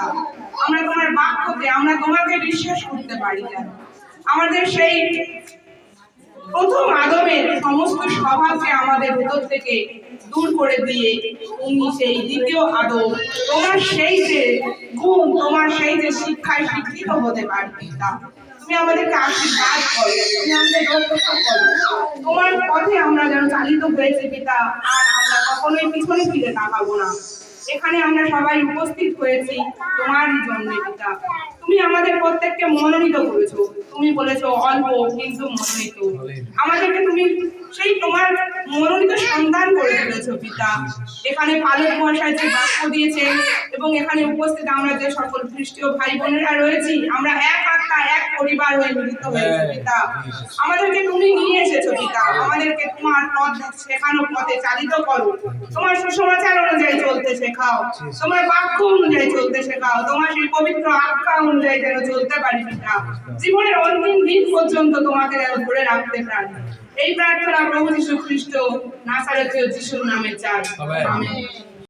পিতা আমরা তোমার বাক্যকে আমরা তোমাকে বিশ্বাস করতে পারি যেন আমাদের সেই প্রথম আদমের সমস্ত স্বভাবকে আমাদের ভেতর থেকে দূর করে দিয়ে তুমি সেই দ্বিতীয় আদম তোমার সেই যে গুণ, তোমার সেই যে শিক্ষায় শিক্ষিত হতে পারবে তা। তুমি আমাদেরকে আশীর্বাদ করো, তুমি আমাদের করো। তোমার পথে আমরা যেন চালিত হয়েছে পিতা, আর আমরা কখনোই পিছনে ফিরে তাকাবো না। এখানে আমরা সবাই উপস্থিত হয়েছি তোমারই জন্য পিতা তুমি আমাদের প্রত্যেককে মনোনীত করেছ। তুমি বলেছ অল্প কিন্তু মনোনীত। আমাদেরকে তুমি সেই তোমার মনোনীত সন্তান করে তুলেছো, পিতা। এখানে পালক মহাশয় যে বাক্য দিয়েছে এবং এখানে উপস্থিত আমরা যে সকল খ্রিস্টীয় ভাই বোনেরা রয়েছি, আমরা এক আত্মা, এক পরিবার হয়ে মিলিত হয়েছি, পিতা। আমাদেরকে তুমি নিয়ে এসেছ, পিতা। পথ শেখানো পথে চালিত করো। তোমার সুসমাচার অনুযায়ী চলতে শেখাও। তোমার বাক্য অনুযায়ী চলতে শেখাও। তোমার সেই পবিত্র আজ্ঞা অনুযায়ী যেন চলতে পারি পিতা। জীবনের অন্তিম দিন পর্যন্ত তোমাকে যেন ধরে রাখতে পারি। এই প্রার্থনা প্রভু যীশু খ্রিস্ট নাসারে যিশুর নামে চাই। আমেন।